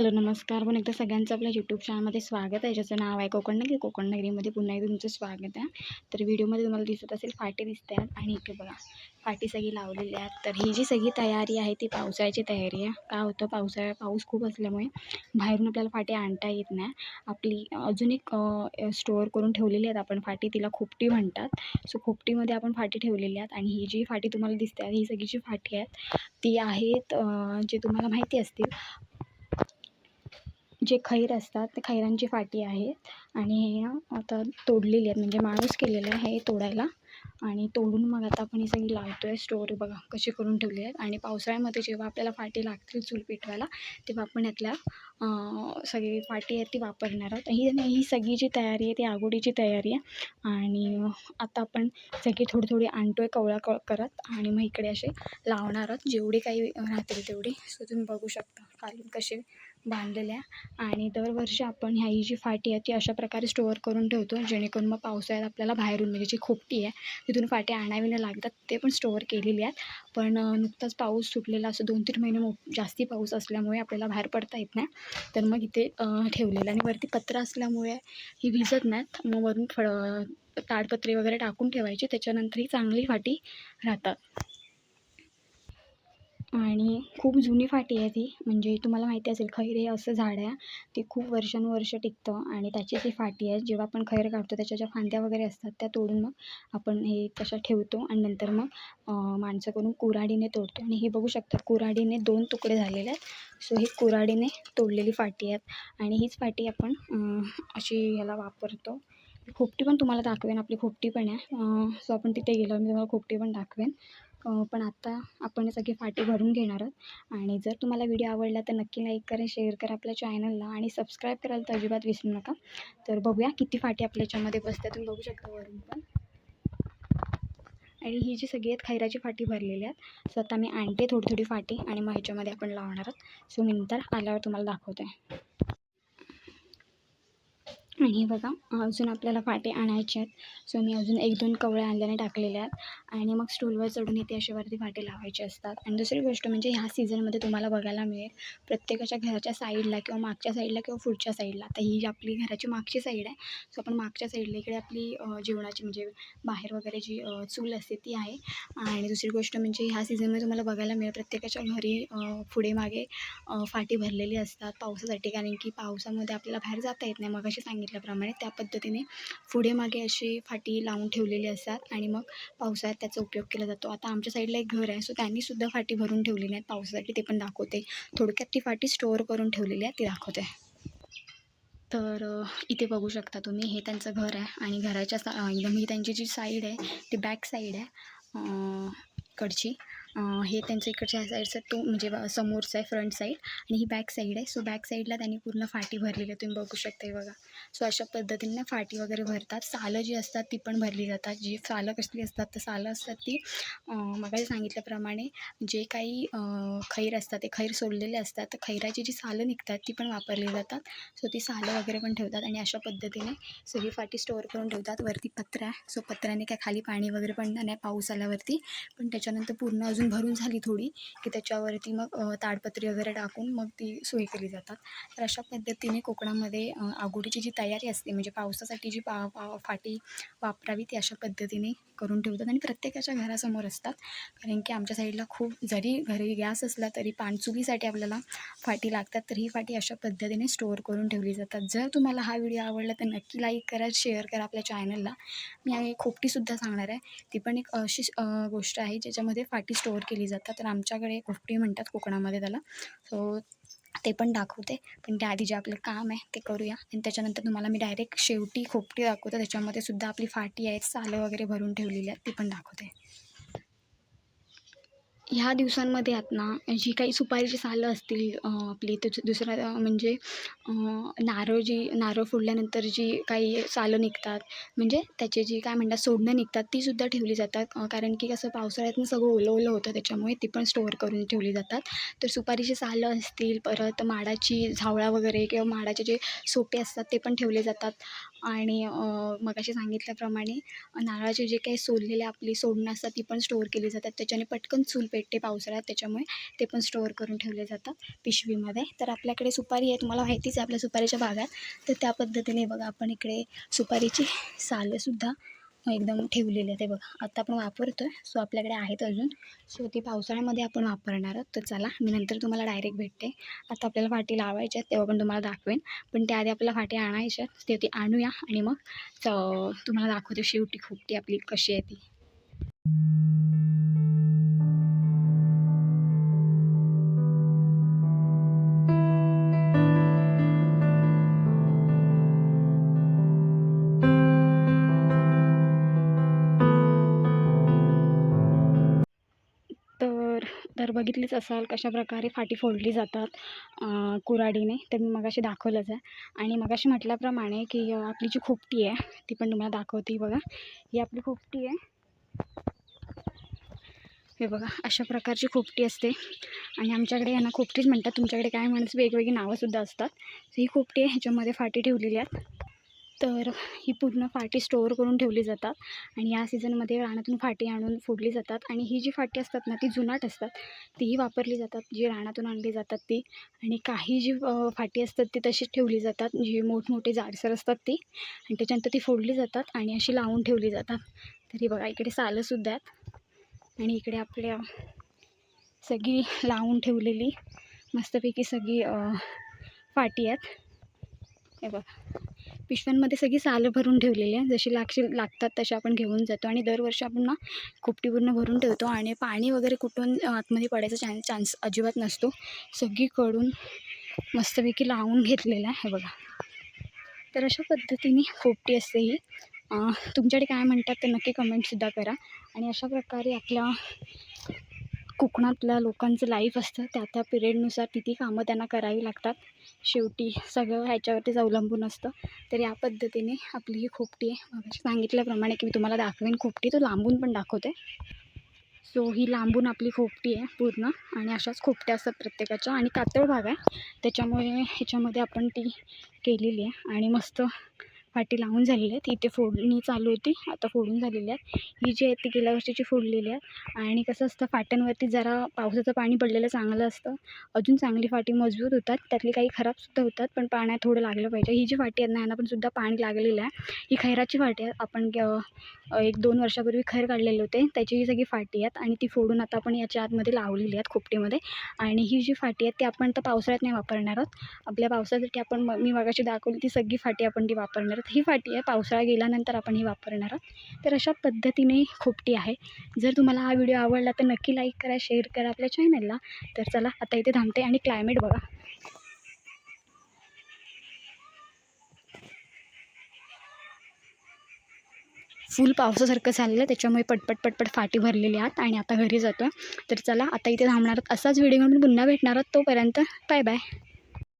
Hello नमस्कार. पण एकदा सगळ्यांचं आपल्या यूट्यूब चॅनलमध्ये स्वागत आहे. ज्याचं नाव आहे कोकण नगरी. कोकण नगरीमध्ये पुन्हा एकदा तुमचं स्वागत आहे. तर व्हिडिओमध्ये तुम्हाला दिसत असेल फाटी दिसत आहेत. आणि इथे बघा फाटी सगळी लावलेली आहेत. तर ही जी सगळी तयारी आहे ती पावसाळ्याची तयारी आहे. का होतं पावसाळ्या पाऊस खूप असल्यामुळे बाहेरून आपल्याला फाटी आणता येत नाही. आपली अजून एक स्टोअर करून ठेवलेली आहेत आपण फाटी. तिला खोपटी म्हणतात. सो खोपटीमध्ये आपण फाटी ठेवलेली आहेत. आणि ही जी फाटी तुम्हाला दिसते आहे ही सगळी जी फाटी आहेत ती आहेत जे तुम्हाला माहिती असतील जे खैर असतात ते खैरांची फाटी आहेत. आणि हे आता तोडलेली आहेत. म्हणजे माणूस केलेलं आहे हे तोडायला. आणि तोडून मग आता आपण ही सगळी लावतो आहे स्टोअर बघा कशी करून ठेवली आहेत. आणि पावसाळ्यामध्ये जेव्हा आपल्याला फाटी लागतील चूल पेटवायला तेव्हा आपण यातल्या सगळी फाटी आहे ती वापरणार आहोत. ही ही सगळी जी तयारी आहे ती आगोडीची तयारी आहे. आणि आता आपण सगळी थोडी थोडी आणतो आहे कवळा कळ करत. आणि मग इकडे असे लावणार आहोत. जेवढे काही राहतील तेवढी. सो तुम्ही बघू शकता खाली कसे बांधलेल्या आणि दरवर्षी आपण ह्या ही जी फाटी आहे ती अशा प्रकारे स्टोअर करून ठेवतो जेणेकरून मग पावसाळ्यात आपल्याला बाहेरून म्हणजे जी खोपटी आहे तिथून फाटी आणावी न लागतात ते पण स्टोअर केलेली आहेत. पण नुकताच पाऊस सुटलेला असं दोन तीन महिने मो जास्ती पाऊस असल्यामुळे आपल्याला बाहेर पडता येत नाही. तर मग इथे ठेवलेलं आणि वरती पत्र असल्यामुळे ही भिजत नाहीत. मग वरून फळ ताडपत्री वगैरे टाकून ठेवायची त्याच्यानंतर ही चांगली फाटी राहतात. आणि खूप जुनी फाटी आहे ती. म्हणजे तुम्हाला माहिती असेल खैर हे असं झाड आहे. ते खूप वर्षानुवर्ष टिकतं आणि त्याची जी फाटी आहे. जेव्हा आपण खैर काढतो त्याच्या ज्या फांद्या वगैरे असतात त्या तोडून मग आपण हे तशा ठेवतो आणि नंतर मग माणसं करून कुऱ्हाडीने तोडतो. आणि हे बघू शकता कुऱ्हाडीने दोन तुकडे झालेले आहेत. सो ही कुऱ्हाडीने तोडलेली फाटी आहेत. आणि हीच फाटी आपण अशी ह्याला वापरतो. खोपटी पण तुम्हाला दाखवेन. आपली खोपटी पण आहे. सो आपण तिथे गेलो मी तुम्हाला खोपटी पण दाखवेन. पण आत्ता आपण सगळे सगळी फाटी भरून घेणार आहोत. आणि जर तुम्हाला व्हिडिओ आवडला तर नक्की लाईक करा शेअर करा आपल्या चॅनलला आणि सबस्क्राईब करायला तर अजिबात विसरू नका. तर बघूया किती फाटी आपल्या याच्यामध्ये बसतात तुम्ही बघू शकता वरून पण. आणि ही जी सगळी आहेत खैराची फाटी भरलेली आहेत सो आता मी आणते थोडी थोडी फाटी आणि मग ह्याच्यामध्ये आपण लावणार आहोत. सो मी नंतर आल्यावर तुम्हाला दाखवते. आणि हे बघा अजून आपल्याला फाटे आणायचे आहेत. सो मी अजून एक दोन कवळ्या आणल्याने टाकलेल्या आहेत. आणि मग स्टूलवर चढून इथे असे वरती फाटे लावायचे असतात. आणि दुसरी गोष्ट म्हणजे ह्या सीझनमध्ये तुम्हाला बघायला मिळेल प्रत्येकाच्या घराच्या साईडला किंवा मागच्या साईडला किंवा पुढच्या साईडला आता ही जी आपली घराची मागची साईड आहे सो आपण मागच्या साईडला इकडे आपली जेवणाची म्हणजे बाहेर वगैरे जी चूल असते ती आहे. आणि दुसरी गोष्ट म्हणजे ह्या सीझनमध्ये तुम्हाला बघायला मिळेल प्रत्येकाच्या घरी पुढे मागे फाटी भरलेली असतात पावसासाठी. कारण की पावसामध्ये आपल्याला बाहेर जाता येत नाही मग असे सांगितल्याप्रमाणे त्या पद्धतीने पुढे मागे अशी फाटी लावून ठेवलेली असतात आणि मग पावसाळ्यात त्याचा उपयोग केला जातो. आता आमच्या साईडला एक घर आहे सो त्यांनी सुद्धा फाटी भरून ठेवलेली आहेत. पावसासाठी ते पण दाखवते. थोडक्यात ती फाटी स्टोअर करून ठेवलेली आहे ती दाखवते. तर इथे बघू शकता तुम्ही हे त्यांचं घर आहे आणि घराच्या सा एकदम ही त्यांची जी साईड आहे ती बॅक साईड आहे कडची हे त्यांचं इकडच्या साईडचं तो म्हणजे समोरचं आहे फ्रंट साईड आणि ही बॅक साईड आहे. सो बॅक साईडला त्यांनी पूर्ण फाटी भरलेली आहे. तुम्ही बघू शकता हे बघा. सो अशा पद्धतीने फाटी वगैरे भरतात. सालं जी असतात ती पण भरली जातात. जी सालं कसली असतात तर सालं असतात ती मगाशी सांगितल्याप्रमाणे जे काही खैर असतात ते खैर सोडलेले असतात तर खैराची जी सालं निघतात ती पण वापरली जातात. सो ती सालं वगैरे पण ठेवतात आणि अशा पद्धतीने सगळी फाटी स्टोअर करून ठेवतात. वरती पत्रा आहे. सो पत्र्याने काय खाली पाणी वगैरे पडणार नाही पाऊस आल्यावरती. पण त्याच्यानंतर पूर्ण अजून भरून झाली थोडी की त्याच्यावरती मग ताडपत्री वगैरे टाकून मग ती सोय केली जातात. तर अशा पद्धतीने कोकणामध्ये आघोडीची जी तयारी असते म्हणजे पावसासाठी जी पा पा फाटी वापरावी ती अशा पद्धतीने करून ठेवतात आणि प्रत्येकाच्या घरासमोर असतात. कारण की आमच्या साईडला खूप जरी घरी गॅस असला तरी पाणचुकीसाठी आपल्याला फाटी लागतात तर ही फाटी अशा पद्धतीने स्टोअर करून ठेवली जातात. जर तुम्हाला हा व्हिडिओ आवडला तर नक्की लाईक करा शेअर करा आपल्या चॅनलला. मी खोपटीसुद्धा सांगणार आहे. ती पण एक अशी गोष्ट आहे ज्याच्यामध्ये फाटी स्टोअर केली जातात. तर आमच्याकडे खोपटी म्हणतात कोकणामध्ये त्याला. सो ते पण दाखवते. पण त्याआधी जे आपलं काम आहे ते करूया. आणि त्याच्यानंतर तुम्हाला मी डायरेक्ट शेवटी खोपटी दाखवते. त्याच्यामध्ये सुद्धा आपली फाटी आहेत सालं वगैरे भरून ठेवलेली आहेत ती पण दाखवते. ह्या दिवसांमध्ये आहेत ना जी काही सुपारीची सालं असतील आपली ते दुसऱ्या म्हणजे नारळ जी नारळ फोडल्यानंतर जी काही सालं निघतात म्हणजे त्याचे जी काय म्हणतात सोडणं निघतात ती सुद्धा ठेवली जातात. कारण की कसं पावसाळ्यातनं सगळं ओलं ओलं होतं त्याच्यामुळे ती पण स्टोअर करून ठेवली जातात. तर सुपारीची सालं असतील परत माडाची झावळा वगैरे किंवा माडाचे जे सोपे असतात ते पण ठेवले जातात. आणि मगाशी सांगितल्याप्रमाणे नारळाचे जे काही सोललेले आपली सोडणं असतात ती पण स्टोअर केली जातात. त्याच्याने पटकन चूल पेटते पावसाळ्यात त्याच्यामुळे ते पण स्टोअर करून ठेवले जातात पिशवीमध्ये. तर आपल्याकडे सुपारी आहे तुम्हाला माहितीच आहे आपल्या सुपारीच्या बागात. तर त्या पद्धतीने बघा आपण इकडे सुपारीची सालेसुद्धा एकदम ठेवलेले ते बघा आता आपण वापरतो आहे सो आपल्याकडे आहेत अजून. सो ती पावसाळ्यामध्ये आपण वापरणार आहोत. तर चला मी नंतर तुम्हाला डायरेक्ट भेटते. आता आपल्याला फाटी लावायच्या आहेत तेव्हा पण तुम्हाला दाखवेन. पण त्याआधी आपल्याला फाटी आणायच्या आहेत. ते ती आणूया आणि मग च- तुम्हाला दाखवते शेवटी खूप आपली कशी आहे ती. तर तर बघितलीच असाल कशा प्रकारे फाटी फोडली जातात कुराडीने तर मी मगाशी दाखवलंच आहे. आणि मगाशी म्हटल्याप्रमाणे की आपली जी खोपटी आहे ती पण तुम्हाला दाखवते बघा. ही आपली खोपटी आहे. हे बघा अशा प्रकारची खोपटी असते. आणि आमच्याकडे यांना खोपटीच म्हणतात. तुमच्याकडे काय म्हणतात वेगवेगळी नावंसुद्धा असतात. ही खोपटी आहे ह्याच्यामध्ये फाटी ठेवलेली आहेत. तर ही पूर्ण फाटी स्टोअर करून ठेवली जातात आणि या सीझनमध्ये रानातून फाटी आणून फोडली जातात आणि ही जी फाटी असतात ना ती जुनाट असतात तीही वापरली जातात जी रानातून आणली जातात ती आणि काही जी फाटी असतात ती तशीच ठेवली जातात जी मोठमोठे जाडसर असतात ती आणि त्याच्यानंतर ती फोडली जातात आणि अशी लावून ठेवली जातात. तरी बघा इकडे सालंसुद्धा आहेत आणि इकडे आपल्या सगळी लावून ठेवलेली मस्तपैकी सगळी फाटी आहेत. हे बघा. पिशव्यांमध्ये सगळी सालं भरून ठेवलेली आहे. जशी लागशील लागतात तशा आपण घेऊन जातो आणि दरवर्षी आपण ना खोपटी पूर्ण भरून ठेवतो आणि पाणी वगैरे कुठून आतमध्ये पडायचा चान्स चान्स अजिबात नसतो. सगळीकडून मस्तपैकी लावून घेतलेला आहे हे बघा. तर अशा पद्धतीने खोपटी असते ही. तुमच्याकडे काय म्हणतात ते नक्की कमेंटसुद्धा करा. आणि अशा प्रकारे आपल्या कोकणातल्या लोकांचं लाईफ असतं त्या त्या पिरियडनुसार ती कामं त्यांना करावी लागतात. शेवटी सगळं ह्याच्यावरतीच अवलंबून असतं. तर या पद्धतीने आपली ही खोपटी आहे. मग सांगितल्याप्रमाणे की मी तुम्हाला दाखवेन खोपटी. तो लांबून पण दाखवते. सो ही लांबून आपली खोपटी आहे पूर्ण. आणि अशाच खोपट्या असतात प्रत्येकाच्या. आणि कातळ भाग आहे. त्याच्यामुळे ह्याच्यामध्ये आपण ती केलेली आहे. आणि मस्त फाटी लावून झालेली आहेत. इथे फोडणी चालू होती. आता फोडून झालेली आहे ही जी आहे ती गेल्या वर्षीची फोडलेली आहे आणि कसं असतं फाट्यांवरती जरा पावसाचं पाणी पडलेलं चांगलं असतं. अजून चांगली फाटी मजबूत होतात. त्यातली काही खराबसुद्धा होतात पण पाण्यात थोडं लागलं पाहिजे. ही जी फाटी आहेत ना यांना पण सुद्धा पाणी लागलेलं आहे. ही खैराची फाटी आहे. आपण ग- एक दोन वर्षापूर्वी खैर काढलेले होते. त्याची ही सगळी फाटी आहेत आणि ती फोडून आता आपण याच्या आतमध्ये लावलेली आहेत खोपटीमध्ये. आणि ही जी फाटी आहेत ती आपण आता पावसाळ्यात नाही वापरणार आहोत. आपल्या पावसासाठी आपण मी मगाशी दाखवली ती सगळी फाटी आपण ती वापरणार परत ही फाटी आहे. पावसाळा गेल्यानंतर आपण ही वापरणार आहोत. तर अशा पद्धतीने खोपटी आहे. जर तुम्हाला हा व्हिडिओ आवडला तर नक्की लाईक करा शेअर करा आपल्या चॅनलला. तर चला आता इथे थांबते आणि क्लायमेट बघा. फुल पावसासारखं झालेलं आहे. त्याच्यामुळे पटपट पटपट फाटी भरलेली आहात आणि आता घरी जातो तर चला आता इथे थांबणार आहोत. असाच व्हिडिओ म्हणून पुन्हा भेटणार आहोत. तोपर्यंत बाय बाय.